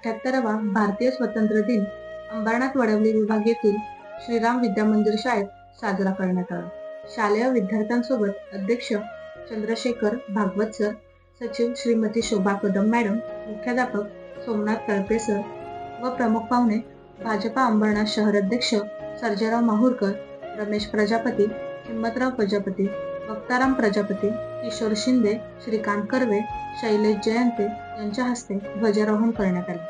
अठ्याहत्तरावा भारतीय स्वतंत्र दिन अंबरनाथ वडवली विभाग येथील श्रीराम विद्या मंदिर शाळेत साजरा करण्यात आला शालेय विद्यार्थ्यांसोबत अध्यक्ष चंद्रशेखर भागवत सर सचिव श्रीमती शोभा कदम मॅडम मुख्याध्यापक सोमनाथ तळपे सर व प्रमुख पाहुणे भाजपा अंबरनाथ शहर अध्यक्ष सर्जेराव माहूरकर रमेश प्रजापती हिंमतराव प्रजापती भक्ताराम प्रजापती किशोर शिंदे श्रीकांत कर्वे शैलेश जयंते यांच्या हस्ते ध्वजारोहण करण्यात आले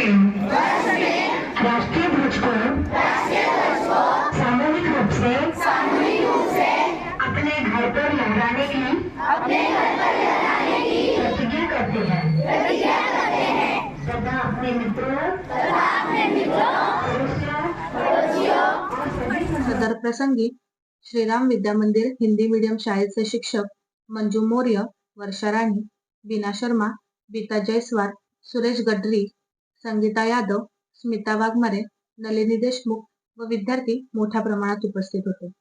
राष्ट्रीय ध्वज को सामूहिक रूप से अपने घर पर लहराने की प्रतिज्ञा करते हैं तथा अपने मित्रों सदर प्रसंगी श्रीराम विद्या मंदिर हिंदी मीडियम शाळेचे शिक्षक मंजू मौर्य वर्षा राणी बीना शर्मा बीता जयस्वाल सुरेश गडरी संगीता यादव स्मिता वाघमारे नलिनी देशमुख व विद्यार्थी मोठ्या प्रमाणात उपस्थित होते